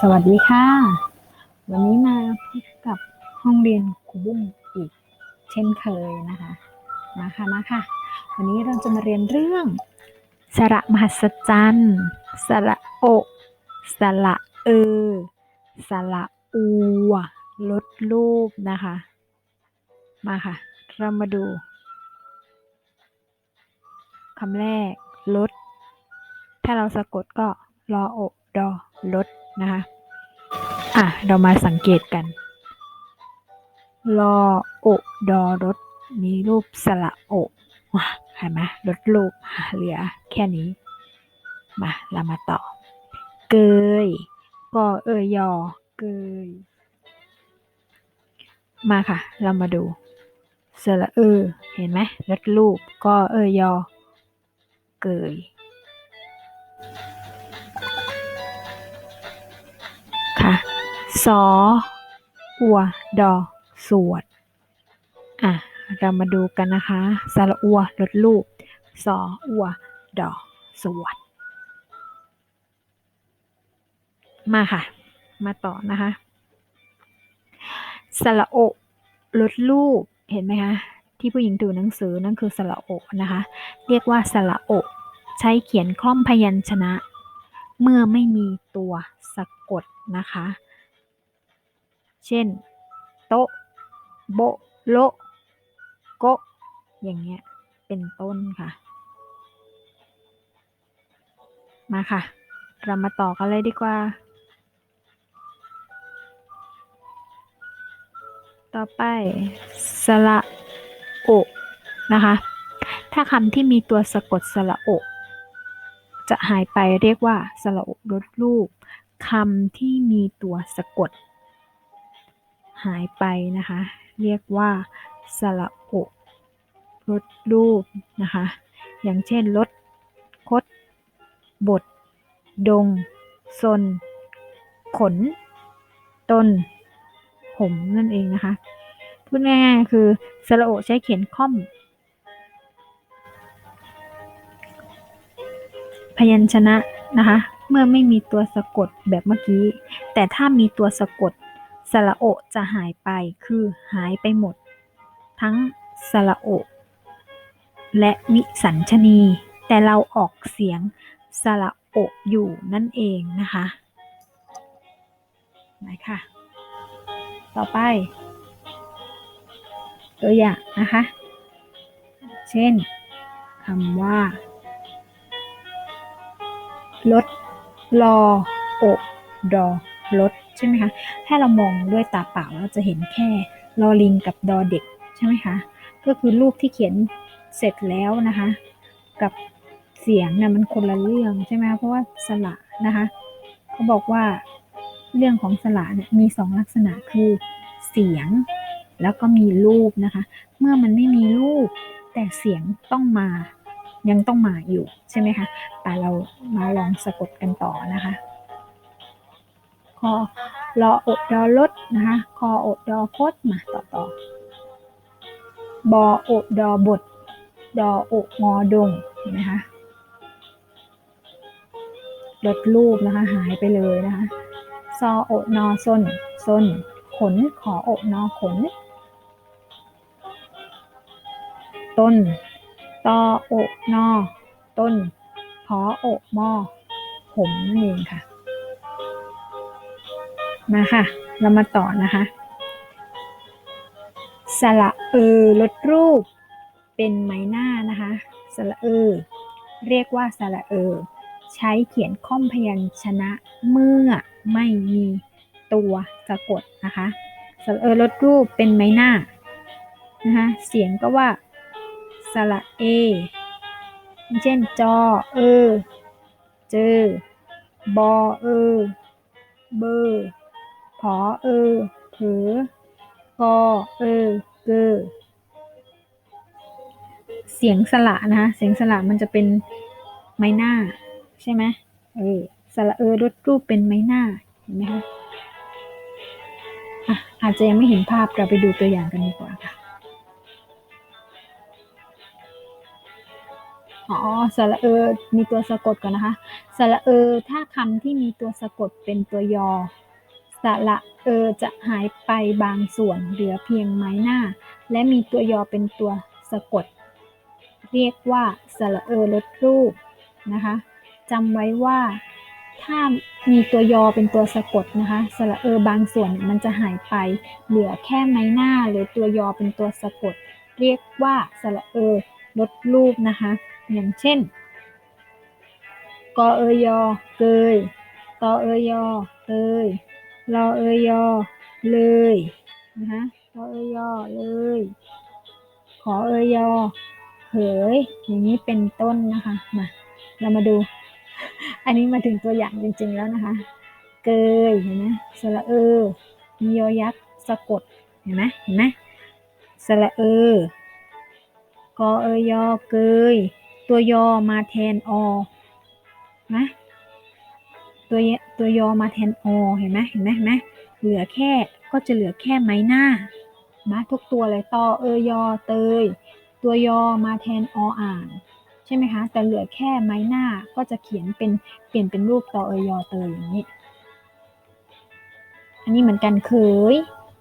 สวัสดีค่ะ วันนี้มาพบกับห้องเรียนครูบุ้งอีกเช่นเคยนะคะ มาค่ะมาค่ะ วันนี้เราจะมาเรียนเรื่อง สระมหัศจรรย์ สระโอสระเออ สระอูลดรูปนะคะ มาค่ะ เรามาดูคำแรกลด ถ้าเราสะกดก็รอโอดอลด นะคะอะ เรามาสังเกตกันรอโอดอรถมีรูปสระโอว้าเห็นไหมลดรูปเหลือแค่นี้ มาเรามาต่อ เกยก็เอยยอเกย มาค่ะ เรามาดูสระเออ เห็นไหมลดรูปก็เอยยอเกย สออัว ดอ สวด อะ เรามาดูกันนะคะ สระอัวลดรูป สออัว ดอ สวด มาค่ะ มาต่อนะคะ สระโอลดรูป เห็นไหมคะ ที่ผู้หญิงถือหนังสือนั่นคือสระโอนะคะ เรียกว่าสระโอ ใช้เขียนคล่อมพยัญชนะ เมื่อไม่มีตัวสะกดนะคะ เช่น โตะโบโลโกอย่างเงี้ย เป็นต้นค่ะ มาค่ะ เรามาต่อกันเลยดีกว่า ต่อไป สระโอ นะคะ ถ้าคำที่มีตัวสะกดสระโอ จะหายไปเรียกว่าสระโอลดรูปคำที่มีตัวสะกด หายไปนะคะ เรียกว่าสระโอลดรูปนะคะ อย่างเช่นลดคด บท ดงซน ขนต้นผมนั่นเองนะคะ พูดง่ายๆคือสระโอใช้เขียนค่อม พยัญชนะนะคะ เมื่อไม่มีตัวสะกดแบบเมื่อกี้ แต่ถ้ามีตัวสะกด สระโอจะหายไป คือหายไปหมด ทั้งสระโอและวิสัญชนี แต่เราออกเสียงสระโออยู่นั่นเองนะคะไหนค่ะต่อไป ตัวอย่างนะคะ เช่นคำว่า ลดรอโอ ดอลด ใช่ไหมคะถ้าเรามองด้วยตาเปล่าเราจะเห็นแค่ลอลิงกับดอเด็กใช่ไหมคะก็คือรูปที่เขียนเสร็จแล้วนะคะ กับเสียงนะ่ะมันคนละเรื่องใช่ไหมคะเพราะว่าสระนะคะเขาบอกว่าเรื่องของสระเนี่ยมีสองลักษณะคือเสียงแล้วก็มีรูปนะคะ เมื่อมันไม่มีรูปแต่เสียงต้องมายังต้องมาอยู่ใช่ไหมคะแต่เรามาลองสะกดกันต่อนะคะ คอรออดดอลดนะคะคออดดอพดมาต่อต่อบออดดอบทดอโองอดงเห็นไหมคะลดรูปนะคะหายไปเลยนะคะซอโอนอซนซนขนขอโอนอขน ต้นตอโอนอต้นพอโอมอผมนั่นเองค่ะ มาค่ะ เรามาต่อนะคะ สระเออลดรูป เป็นไม้หน้านะคะ สระเออ เรียกว่าสระเออ ใช้เขียนค่อมพยัญชนะเมื่อไม่มีตัวสะกดนะคะ สระเออลดรูปเป็นไม้หน้านะคะ เสียงก็ว่าสระเอ เช่นจอเออ เจอบอเออ เบอร์ ผอเออเผอกอเออเกอเสียงสระนะคะเสียงสระมันจะเป็นไม้หน้า ใช่ไหมเออสระเออลดรูปเป็นไม้หน้าเห็นไหมคะอะอาจจะยังไม่เห็นภาพเราไปดูตัวอย่างกันดีกว่าค่ะอ๋อสระเออมีตัวสะกดก่อนนะคะสระเออถ้าคำที่มีตัวสะกดเป็นตัวยอ สระเออจะหายไปบางส่วน เหลือเพียงไม้หน้า และมีตัวยอเป็นตัวสะกด เรียกว่าสระเออลดรูปนะคะจำไว้ว่าถ้ามีตัวยอเป็นตัวสะกดนะคะสระเออบางส่วนมันจะหายไป เหลือแค่ไม้หน้า หรือตัวยอเป็นตัวสะกด เรียกว่าสระเออลดรูปนะคะอย่างเช่นกอเอยอเกยตอเอยอเกย รอเอยอเลยนะคะรอเอยอเลย ขอเอยอเผยอย่างนี้เป็นต้นนะคะมาเรามาดู อันนี้มาถึงตัวอย่างจริง ๆแล้วนะคะ เกยเห็นไหมสระเออมียอยักษ์สะกดเห็นไหมเห็นไหมสระเออกอเอยอเกย ตัวยอมาแทนอนะ ตัวยตัวยอมาแทนอเห็นไหมเห็นไหมเห็นไหมเหลือแค่ก็จะเหลือแค่ไม้หน้านะทุกตัวเลยตอเอยอเตย ตัวยอมาแทนออ่านใช่ไหมคะแต่เหลือแค่ไม้หน้าก็จะเขียนเป็นเปลี่ยนเป็นรูปตอเอยอเตยอย่างนี้ อันนี้เหมือนกันเคย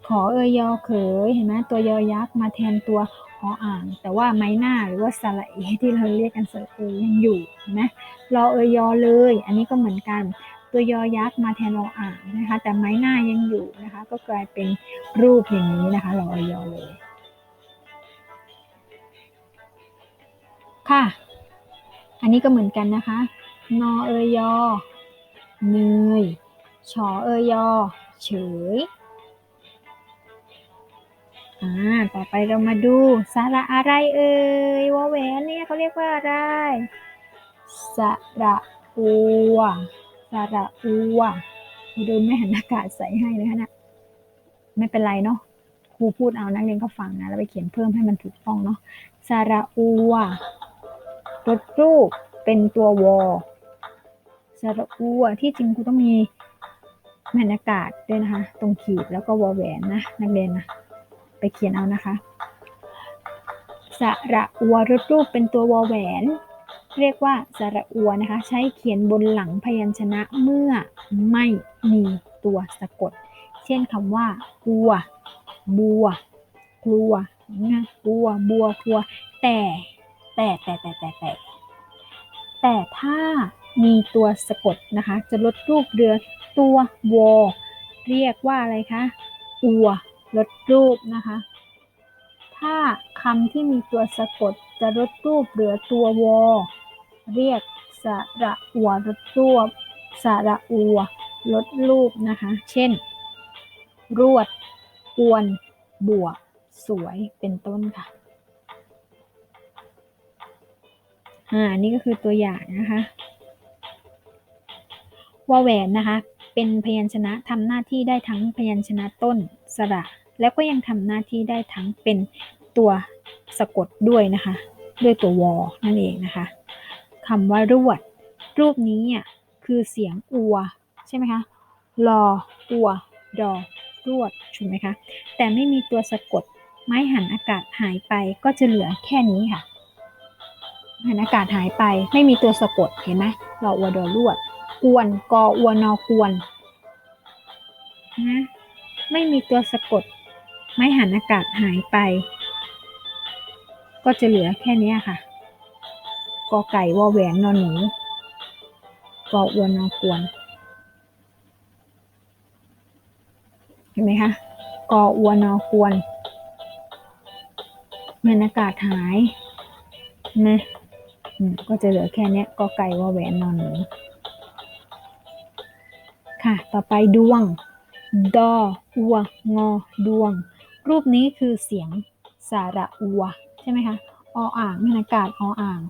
ขอเอยอเขยเห็นไหมตัวยอยักษ์มาแทนตัวออ่าง แต่ว่าไม้หน้าหรือว่าสระเอที่เราเรียกกันสระเอยังอยู่เห็นไหมรอเอยอเลย อันนี้ก็เหมือนกัน ตัวยอยักษ์มาแทนออ่างนะคะ แต่ไม้หน้ายังอยู่นะคะ ก็กลายเป็นรูปอย่างนี้นะคะรอยอเลย ค่ะ อันนี้ก็เหมือนกันนะคะ นอเอยอเนยชอเอยอเฉยอ่าต่อไปเรามาดูสระอะไรเอ่ยวอแหวนเนี่ยเขาเรียกว่าอะไรสระอัว สระอัวโดยไม่หันอากาศใส่ให้นะคะนะไม่เป็นไรเนาะครูพูดเอานักเรียนก็ฟังนะแล้วไปเขียนเพิ่มให้มันถูกต้องเนาะสระอัวรถรูปเป็นตัววอสระอัวที่จริงครูต้องมีแผ่นอากาศด้วยนะคะ ตรงขีดแล้วก็วอแหวนนะนักเรียนนะไปเขียนเอานะคะสระอัวรถรูปเป็นตัววอแหวน เรียกว่าสระอัวนะคะ ใช้เขียนบนหลังพยัญชนะเมื่อไม่มีตัวสะกด เช่นคำว่าอัว บัว กลัวนะอัว บัวกลัว แต่แต่แต่แต่แต่แต่แต่ถ้ามีตัวสะกดนะคะ จะลดรูปเรือตัววอเรียกว่าอะไรคะ อัว ลดรูปนะคะ ถ้าคำที่มีตัวสะกดจะลดรูปเหลือตัววอ เรียกสระอัวลดรูปสระอัวลดรูปนะคะ เช่น รวดกวน บวก สวยเป็นต้นค่ะอ่านี่ก็คือตัวอย่างนะคะวอแหวนนะคะ เป็นพยัญชนะทำหน้าที่ได้ทั้งพยัญชนะต้นสระ แล้วก็ยังทำหน้าที่ได้ทั้งเป็นตัวสะกดด้วยนะคะ ด้วยตัววอนั่นเองนะคะ คำว่ารวด รูปนี้อะคือเสียงอัวใช่ไหมคะรออัวดอรวดถูกไหมคะ แต่ไม่มีตัวสะกด ไม้หันอากาศหายไปก็จะเหลือแค่นี้ค่ะ หันอากาศหายไปไม่มีตัวสะกดเห็นไหมรออัวดอรวดกวนกออัวนอกวนนะไม่มีตัวสะกด ไม้หันอากาศหายไป ก็จะเหลือแค่นี้ค่ะ กอไก่วอแหวนนอนหนูกออวนนอกวนเห็นไหมคะกออวนนอกวนเมื่อากาศหายนะอืมก็จะเหลือแค่นี้กอไก่วอแหวนนอนหนูค่ะ ต่อไปดวง ดออัว งอ ดวง รูปนี้คือเสียงสาระอัว ใช่ไหมคะ ออ่างบรรยากาศออ่าง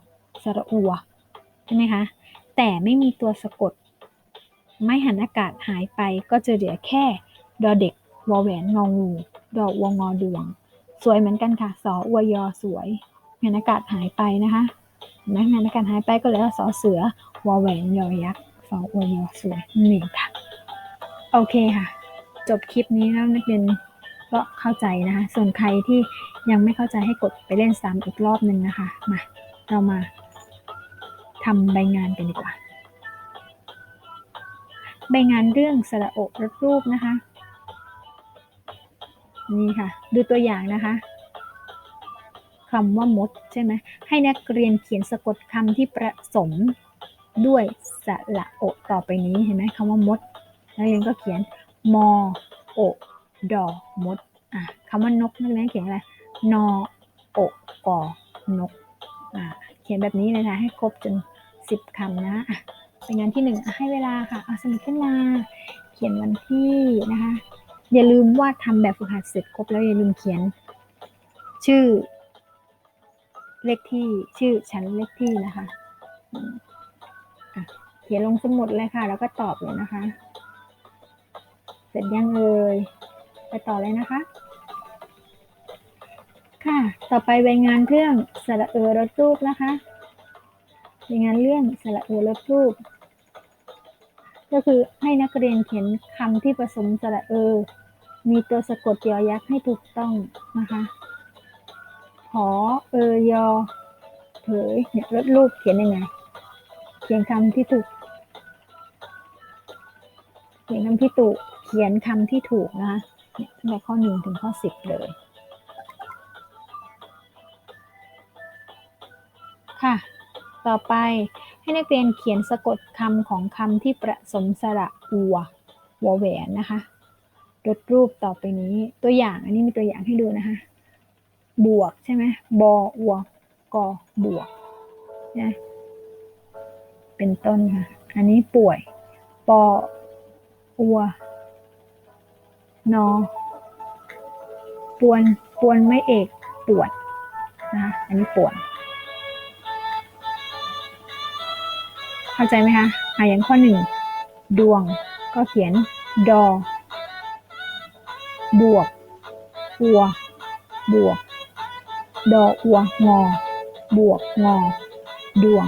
สระอัวใช่ไหมคะ แต่ไม่มีตัวสะกด ไม่หันอากาศหายไปก็จะเหลือแค่ดอเด็กวอแหวนงองูดออัวงอดวง สวยเหมือนกันค่ะ สออวยอสวยหันอากาศหายไปนะคะเห็นไหมหันอากาศหายไปก็เหลือสอเสือวอแหวนยอยักษ์สออวยอสวยนั่งค่ะ โอเคค่ะ จบคลิปนี้แล้วนักเรียนก็เข้าใจนะคะ ส่วนใครที่ยังไม่เข้าใจให้กดไปเล่นซ้ำอีกรอบหนึ่งนะคะ มา เรามา ทำใบงานกันดีกว่า ใบงานเรื่องสระโอกรถรูปนะคะ นี่ค่ะ ดูตัวอย่างนะคะคำว่ามดใช่ไหม ให้นักเรียนเขียนสะกดคำที่ผสมด้วยสระโอต่อไปนี้เห็นไหมคำว่ามด นักเรียนก็เขียนมอโอดอมดอะคำว่านกนักเรียนเขียนอะไรนอโอกกอนกอะเขียนแบบนี้เลยนะให้ครบจน สิบคำนะเป็นงานที่หนึ่งให้เวลาค่ะเอาสมุดขึ้นมา เขียนวันที่นะคะ อย่าลืมว่าทำแบบฝึกหัดเสร็จครบแล้วอย่าลืมเขียน ชื่อ เลขที่ชื่อชั้นเลขที่นะคะะเขียนลงสมุดเลยค่ะ แล้วก็ตอบเลยนะคะ เสร็จยังเอ่ยไปต่อเลยนะคะ ค่ะ ต่อไปใบงานเรื่องสระเออรถรูปนะคะ ใบงานเรื่องสระเออรถรูป ก็คือให้นักเรียนเขียนคำที่ผสมสระเออมีตัวสะกดยอยักษ์ให้ถูกต้องนะคะหอเออยอเผยเนี่ยรถรูปเขียนยังไง เขียนคำที่ถูก เขียนคำที่ถูก เขียนคำที่ถูกนะคะเนี่ยตั้งแต่ข้อหนึ่งถึงข้อสิบเลย ต่อไปให้นักเรียนเขียนสะกดคำของคำที่ผสมสระอัววแหวนนะคะรถรูปต่อไปนี้ตัวอย่างอันนี้มีตัวอย่างให้ดูนะคะ บวกใช่ไหมบออัวกอบวกนะเป็นต้นค่ะ อันนี้ป่วย ปออัวนอปวน ปวนไม่เอก ปวด นะคะ อันนี้ปวด เข้าใจไหมคะอะอย่างข้อหนึ่งดวงก็เขียนดอบวกอัว บวก ดออัวงอ บวกงอ ดวง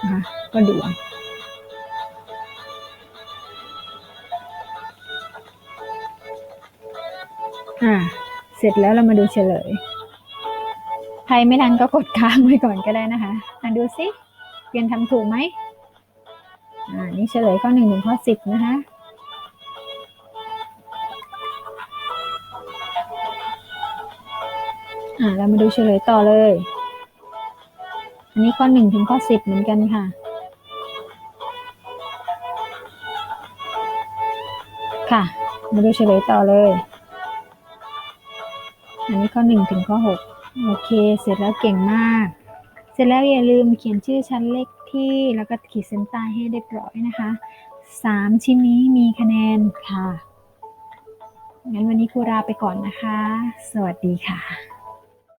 นะคะก็ดวง อ่า เสร็จแล้วเรามาดูเฉลย ใครไม่ทันก็กดค้างไว้ก่อนก็ได้นะคะอะดูสิเรียนทำถูกไหม อ่า นี่เฉลยข้อหนึ่งถึงข้อสิบนะคะอ่า เรามาดูเฉลยต่อเลย อันนี้ข้อหนึ่งถึงข้อสิบเหมือนกันค่ะ ค่ะ มาดูเฉลยต่อเลย อันนี้ข้อหนึ่งถึงข้อหกโอเค เสร็จแล้วเก่งมาก เสร็จแล้วอย่าลืมเขียนชื่อชั้นเลข ที่แล้วก็ขีดเส้นใต้ให้เรียบร้อยนะคะสามชิ้นนี้มีคะแนนค่ะ งั้นวันนี้ครูลาไปก่อนนะคะ สวัสดีค่ะ